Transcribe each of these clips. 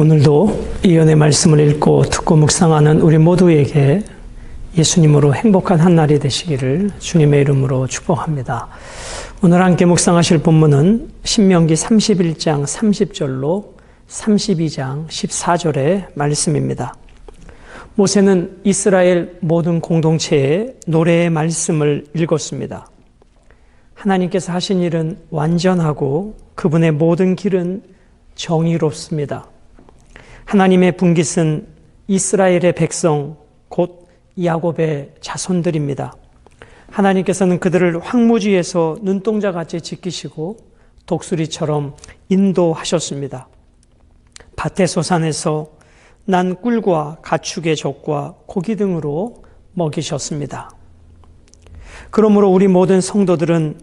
오늘도 이 연의 말씀을 읽고 듣고 묵상하는 우리 모두에게 예수님으로 행복한 한 날이 되시기를 주님의 이름으로 축복합니다. 오늘 함께 묵상하실 본문은 신명기 31장 30절로 32장 14절의 말씀입니다. 모세는 이스라엘 모든 공동체에 노래의 말씀을 읽었습니다. 하나님께서 하신 일은 완전하고 그분의 모든 길은 정의롭습니다. 하나님의 분깃은 이스라엘의 백성, 곧 야곱의 자손들입니다. 하나님께서는 그들을 황무지에서 눈동자 같이 지키시고 독수리처럼 인도하셨습니다. 밭의 소산에서 난 꿀과 가축의 젖과 고기 등으로 먹이셨습니다. 그러므로 우리 모든 성도들은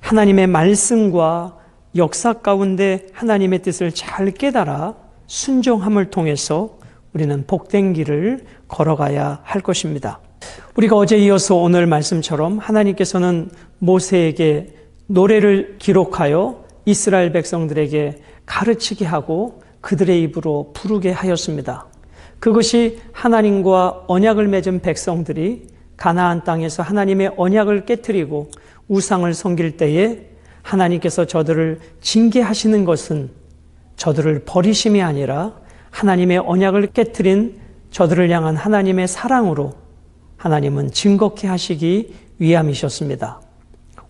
하나님의 말씀과 역사 가운데 하나님의 뜻을 잘 깨달아 순종함을 통해서 우리는 복된 길을 걸어가야 할 것입니다. 우리가 어제 이어서 오늘 말씀처럼 하나님께서는 모세에게 노래를 기록하여 이스라엘 백성들에게 가르치게 하고 그들의 입으로 부르게 하였습니다. 그것이 하나님과 언약을 맺은 백성들이 가나안 땅에서 하나님의 언약을 깨뜨리고 우상을 섬길 때에 하나님께서 저들을 징계하시는 것은 저들을 버리심이 아니라 하나님의 언약을 깨뜨린 저들을 향한 하나님의 사랑으로 하나님은 증거케 하시기 위함이셨습니다.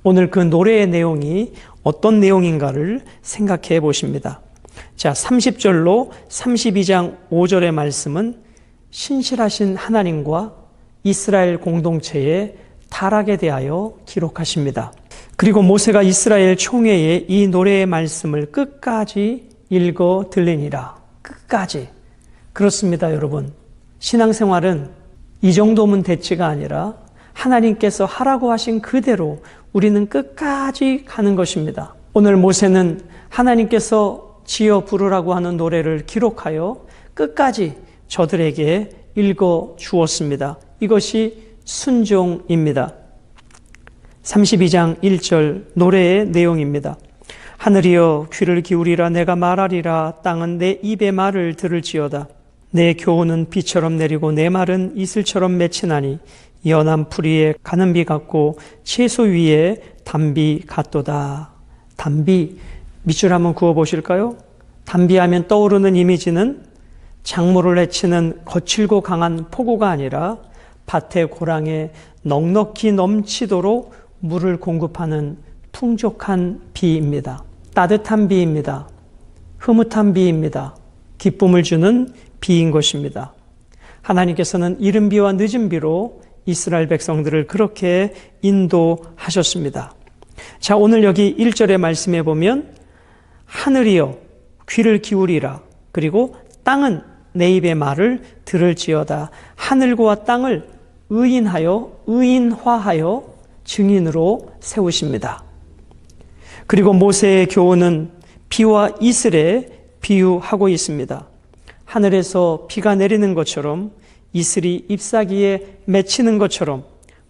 오늘 그 노래의 내용이 어떤 내용인가를 생각해 보십니다. 자, 30절로 32장 5절의 말씀은 신실하신 하나님과 이스라엘 공동체의 타락에 대하여 기록하십니다. 그리고 모세가 이스라엘 총회에 이 노래의 말씀을 끝까지 읽어 들리니라. 끝까지. 그렇습니다, 여러분. 신앙생활은 이 정도면 대치가 아니라 하나님께서 하라고 하신 그대로 우리는 끝까지 가는 것입니다. 오늘 모세는 하나님께서 지어 부르라고 하는 노래를 기록하여 끝까지 저들에게 읽어 주었습니다. 이것이 순종입니다. 32장 1절 노래의 내용입니다. 하늘이여 귀를 기울이라 내가 말하리라 땅은 내 입의 말을 들을지어다 내 교훈은 비처럼 내리고 내 말은 이슬처럼 맺히나니 연한 풀이에 가는 비 같고 채소 위에 담비 같도다 담비 밑줄 한번 그어 보실까요? 담비하면 떠오르는 이미지는 작물을 해치는 거칠고 강한 폭우가 아니라 밭의 고랑에 넉넉히 넘치도록 물을 공급하는 풍족한 비입니다. 따뜻한 비입니다. 흐뭇한 비입니다. 기쁨을 주는 비인 것입니다. 하나님께서는 이른 비와 늦은 비로 이스라엘 백성들을 그렇게 인도하셨습니다. 자, 오늘 여기 1절의 말씀에 보면 하늘이여 귀를 기울이라 그리고 땅은 내 입의 말을 들을지어다 하늘과 땅을 의인하여 의인화하여 증인으로 세우십니다. 그리고 모세의 교훈은 비와 이슬에 비유하고 있습니다. 하늘에서 비가 내리는 것처럼 이슬이 잎사귀에 맺히는 것처럼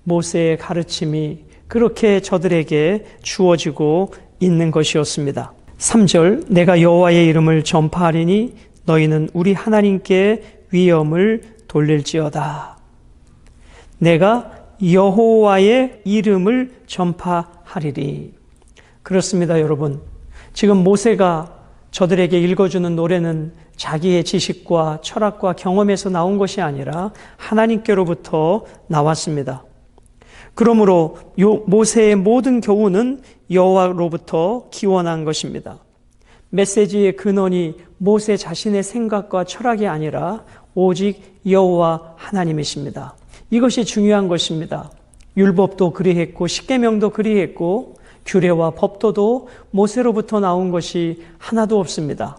모세의 가르침이 그렇게 저들에게 주어지고 있는 것이었습니다. 3절 내가 여호와의 이름을 전파하리니 너희는 우리 하나님께 위엄을 돌릴지어다. 내가 여호와의 이름을 전파하리리. 그렇습니다, 여러분. 지금 모세가 저들에게 읽어주는 노래는 자기의 지식과 철학과 경험에서 나온 것이 아니라 하나님께로부터 나왔습니다. 그러므로 모세의 모든 교훈은 여호와로부터 기원한 것입니다. 메시지의 근원이 모세 자신의 생각과 철학이 아니라 오직 여호와 하나님이십니다. 이것이 중요한 것입니다. 율법도 그리했고 십계명도 그리했고 규례와 법도도 모세로부터 나온 것이 하나도 없습니다.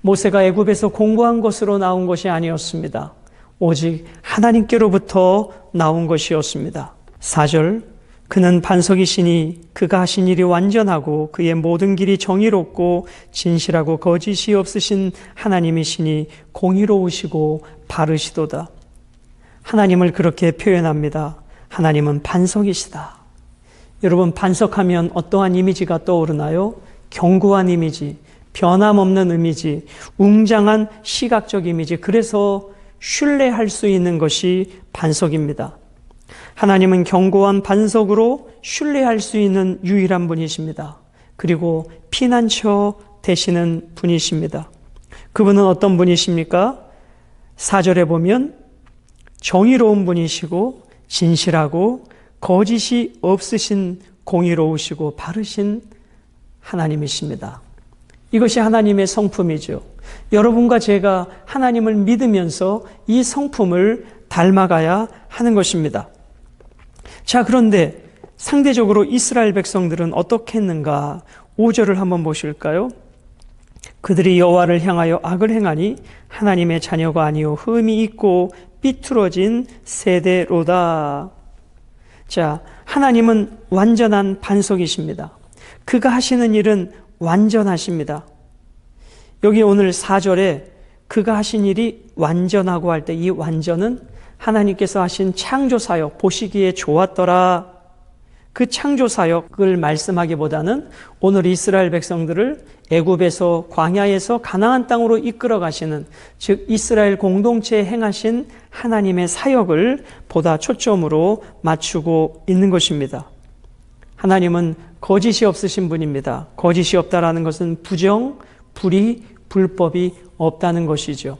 모세가 애굽에서 공부한 것으로 나온 것이 아니었습니다. 오직 하나님께로부터 나온 것이었습니다. 4절 그는 반석이시니 그가 하신 일이 완전하고 그의 모든 길이 정의롭고 진실하고 거짓이 없으신 하나님이시니 공의로우시고 바르시도다. 하나님을 그렇게 표현합니다. 하나님은 반석이시다. 여러분, 반석하면 어떠한 이미지가 떠오르나요? 견고한 이미지, 변함없는 이미지, 웅장한 시각적 이미지. 그래서 신뢰할 수 있는 것이 반석입니다. 하나님은 견고한 반석으로 신뢰할 수 있는 유일한 분이십니다. 그리고 피난처 되시는 분이십니다. 그분은 어떤 분이십니까? 4절에 보면 정의로운 분이시고 진실하고 거짓이 없으신 공의로우시고 바르신 하나님이십니다. 이것이 하나님의 성품이죠. 여러분과 제가 하나님을 믿으면서 이 성품을 닮아가야 하는 것입니다. 자, 그런데 상대적으로 이스라엘 백성들은 어떻게 했는가? 5절을 한번 보실까요? 그들이 여호와를 향하여 악을 행하니 하나님의 자녀가 아니요 흠이 있고 삐뚤어진 세대로다. 자, 하나님은 완전한 반석이십니다. 그가 하시는 일은 완전하십니다. 여기 오늘 4절에 그가 하신 일이 완전하고 할 때 이 완전은 하나님께서 하신 창조 사역 보시기에 좋았더라. 그 창조 사역을 말씀하기보다는 오늘 이스라엘 백성들을 애굽에서 광야에서 가나안 땅으로 이끌어 가시는 즉 이스라엘 공동체에 행하신 하나님의 사역을 보다 초점으로 맞추고 있는 것입니다. 하나님은 거짓이 없으신 분입니다. 거짓이 없다라는 것은 부정, 불의, 불법이 없다는 것이죠.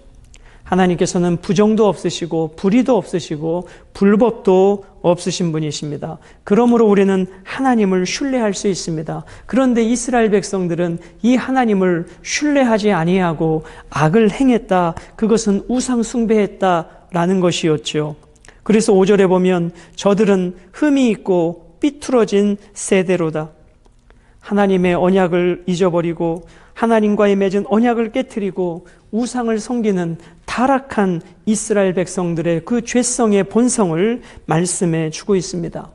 하나님께서는 부정도 없으시고 불의도 없으시고 불법도 없으신 분이십니다. 그러므로 우리는 하나님을 신뢰할 수 있습니다. 그런데 이스라엘 백성들은 이 하나님을 신뢰하지 아니하고 악을 행했다. 그것은 우상 숭배했다라는 것이었죠. 그래서 5절에 보면 저들은 흠이 있고 삐뚤어진 세대로다. 하나님의 언약을 잊어버리고 하나님과의 맺은 언약을 깨뜨리고 우상을 섬기는 타락한 이스라엘 백성들의 그 죄성의 본성을 말씀해 주고 있습니다.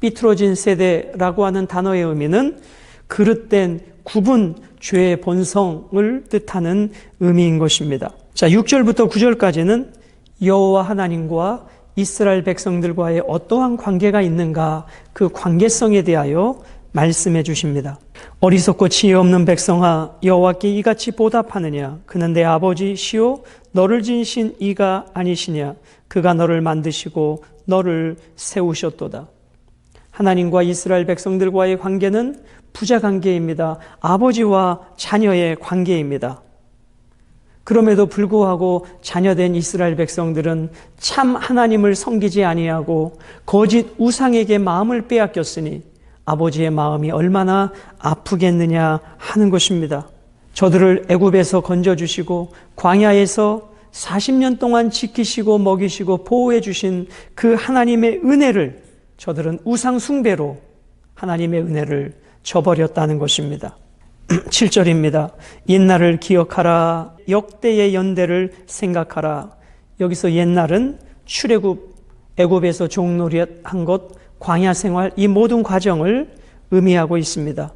삐뚤어진 세대라고 하는 단어의 의미는 그릇된 구분 죄의 본성을 뜻하는 의미인 것입니다. 자, 6절부터 9절까지는 여호와 하나님과 이스라엘 백성들과의 어떠한 관계가 있는가 그 관계성에 대하여 말씀해 주십니다. 어리석고 지혜 없는 백성아 여호와께 이같이 보답하느냐 그는 내 아버지 시오 너를 지으신 이가 아니시냐 그가 너를 만드시고 너를 세우셨도다. 하나님과 이스라엘 백성들과의 관계는 부자 관계입니다. 아버지와 자녀의 관계입니다. 그럼에도 불구하고 자녀된 이스라엘 백성들은 참 하나님을 섬기지 아니하고 거짓 우상에게 마음을 빼앗겼으니 아버지의 마음이 얼마나 아프겠느냐 하는 것입니다. 저들을 애굽에서 건져 주시고 광야에서 40년 동안 지키시고 먹이시고 보호해 주신 그 하나님의 은혜를 저들은 우상 숭배로 하나님의 은혜를 저버렸다는 것입니다. 7절입니다. 옛날을 기억하라. 역대의 연대를 생각하라. 여기서 옛날은 출애굽 애굽에서 종놀이한 것 광야 생활 이 모든 과정을 의미하고 있습니다.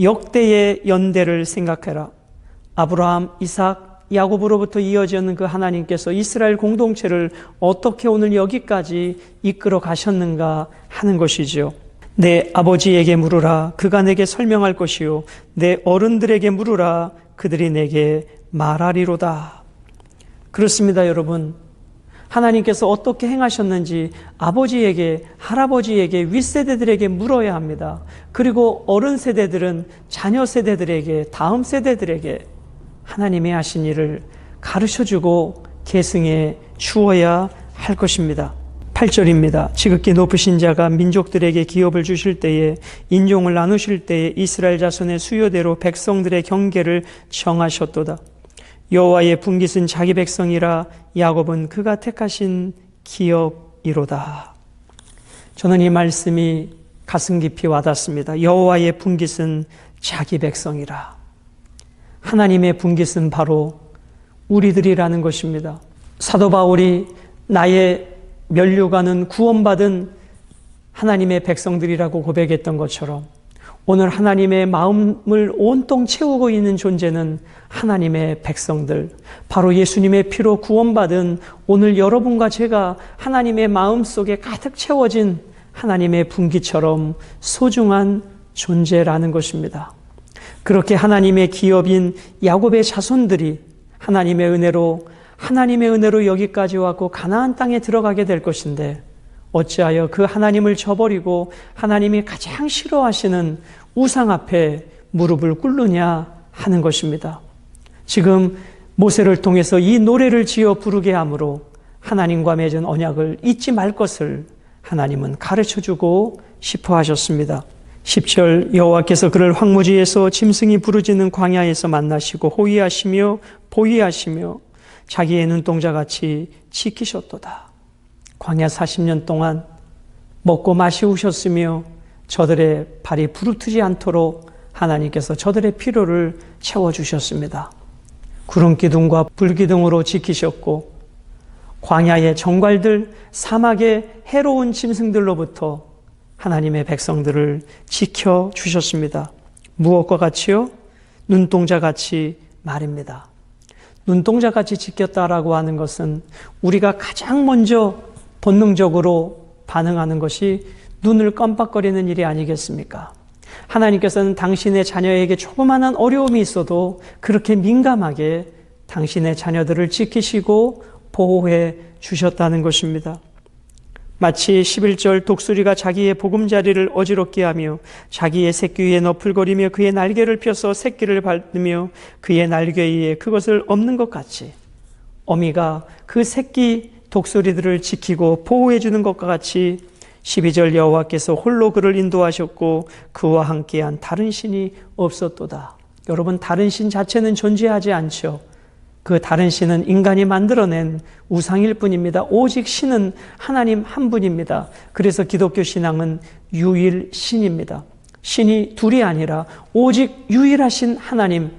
역대의 연대를 생각해라. 아브라함, 이삭, 야곱으로부터 이어지는 그 하나님께서 이스라엘 공동체를 어떻게 오늘 여기까지 이끌어 가셨는가 하는 것이죠. 내 아버지에게 물으라. 그가 내게 설명할 것이요. 내 어른들에게 물으라. 그들이 내게 말하리로다. 그렇습니다, 여러분. 하나님께서 어떻게 행하셨는지 아버지에게, 할아버지에게, 윗세대들에게 물어야 합니다. 그리고 어른 세대들은 자녀 세대들에게, 다음 세대들에게 하나님의 하신 일을 가르쳐 주고 계승해 주어야 할 것입니다. 8절입니다. 지극히 높으신 자가 민족들에게 기업을 주실 때에 인종을 나누실 때에 이스라엘 자손의 수요대로 백성들의 경계를 정하셨도다. 여호와의 분깃은 자기 백성이라 야곱은 그가 택하신 기업이로다. 저는 이 말씀이 가슴 깊이 와닿습니다. 여호와의 분깃은 자기 백성이라. 하나님의 분깃은 바로 우리들이라는 것입니다. 사도 바울이 나의 면류관은 구원받은 하나님의 백성들이라고 고백했던 것처럼 오늘 하나님의 마음을 온통 채우고 있는 존재는 하나님의 백성들, 바로 예수님의 피로 구원받은 오늘 여러분과 제가 하나님의 마음 속에 가득 채워진 하나님의 분기처럼 소중한 존재라는 것입니다. 그렇게 하나님의 기업인 야곱의 자손들이 하나님의 은혜로 하나님의 은혜로 여기까지 왔고 가나안 땅에 들어가게 될 것인데 어찌하여 그 하나님을 저버리고 하나님이 가장 싫어하시는 우상 앞에 무릎을 꿇느냐 하는 것입니다. 지금 모세를 통해서 이 노래를 지어 부르게 함으로 하나님과 맺은 언약을 잊지 말 것을 하나님은 가르쳐 주고 싶어 하셨습니다. 10절 여호와께서 그를 황무지에서 짐승이 부르짖는 광야에서 만나시고 호위하시며 보위하시며 자기의 눈동자같이 지키셨도다. 광야 40년 동안 먹고 마시우셨으며 저들의 발이 부르트지 않도록 하나님께서 저들의 필요를 채워주셨습니다. 구름 기둥과 불 기둥으로 지키셨고 광야의 정갈들 사막의 해로운 짐승들로부터 하나님의 백성들을 지켜 주셨습니다. 무엇과 같이요? 눈동자 같이 말입니다. 눈동자 같이 지켰다라고 하는 것은 우리가 가장 먼저 본능적으로 반응하는 것이 눈을 깜빡거리는 일이 아니겠습니까? 하나님께서는 당신의 자녀에게 조그마한 어려움이 있어도 그렇게 민감하게 당신의 자녀들을 지키시고 보호해 주셨다는 것입니다. 마치 11절 독수리가 자기의 보금자리를 어지럽게 하며 자기의 새끼 위에 너풀거리며 그의 날개를 펴서 새끼를 밟으며 그의 날개 위에 그것을 없는 것 같이 어미가 그 새끼 독수리들을 지키고 보호해 주는 것과 같이 12절 여호와께서 홀로 그를 인도하셨고 그와 함께한 다른 신이 없었도다. 여러분 다른 신 자체는 존재하지 않죠. 그 다른 신은 인간이 만들어낸 우상일 뿐입니다. 오직 신은 하나님 한 분입니다. 그래서 기독교 신앙은 유일 신입니다. 신이 둘이 아니라 오직 유일하신 하나님,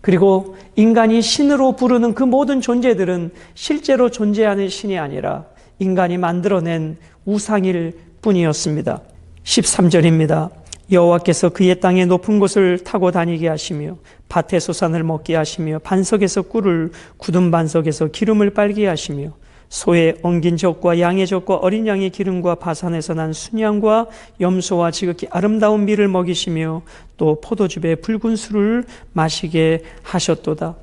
그리고 인간이 신으로 부르는 그 모든 존재들은 실제로 존재하는 신이 아니라 인간이 만들어낸 우상일 뿐이었습니다. 13절입니다. 여호와께서 그의 땅의 높은 곳을 타고 다니게 하시며 밭에 소산을 먹게 하시며 반석에서 꿀을 굳은 반석에서 기름을 빨게 하시며 소의 엉긴 젖과 양의 젖과 어린 양의 기름과 바산에서 난 순양과 염소와 지극히 아름다운 밀을 먹이시며 또 포도즙에 붉은 술을 마시게 하셨도다.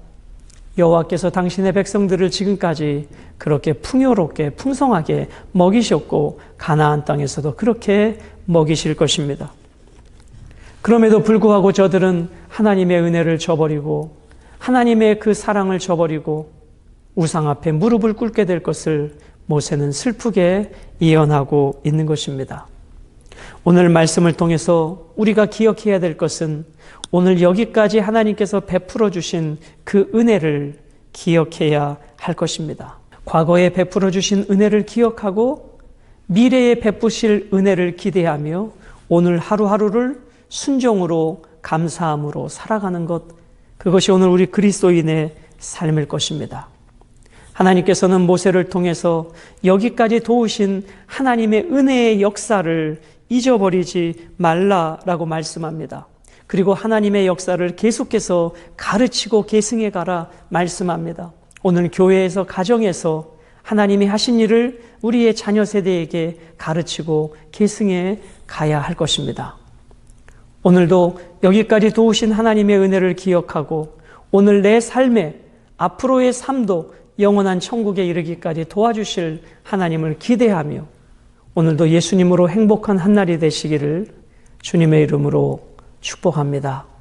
여호와께서 당신의 백성들을 지금까지 그렇게 풍요롭게 풍성하게 먹이셨고 가나안 땅에서도 그렇게 먹이실 것입니다. 그럼에도 불구하고 저들은 하나님의 은혜를 저버리고 하나님의 그 사랑을 저버리고 우상 앞에 무릎을 꿇게 될 것을 모세는 슬프게 예언하고 있는 것입니다. 오늘 말씀을 통해서 우리가 기억해야 될 것은 오늘 여기까지 하나님께서 베풀어 주신 그 은혜를 기억해야 할 것입니다. 과거에 베풀어 주신 은혜를 기억하고 미래에 베푸실 은혜를 기대하며 오늘 하루하루를 순종으로 감사함으로 살아가는 것 그것이 오늘 우리 그리스도인의 삶일 것입니다. 하나님께서는 모세를 통해서 여기까지 도우신 하나님의 은혜의 역사를 잊어버리지 말라라고 말씀합니다. 그리고 하나님의 역사를 계속해서 가르치고 계승해 가라 말씀합니다. 오늘 교회에서 가정에서 하나님이 하신 일을 우리의 자녀 세대에게 가르치고 계승해 가야 할 것입니다. 오늘도 여기까지 도우신 하나님의 은혜를 기억하고 오늘 내 삶에 앞으로의 삶도 영원한 천국에 이르기까지 도와주실 하나님을 기대하며 오늘도 예수님으로 행복한 한날이 되시기를 주님의 이름으로 축복합니다.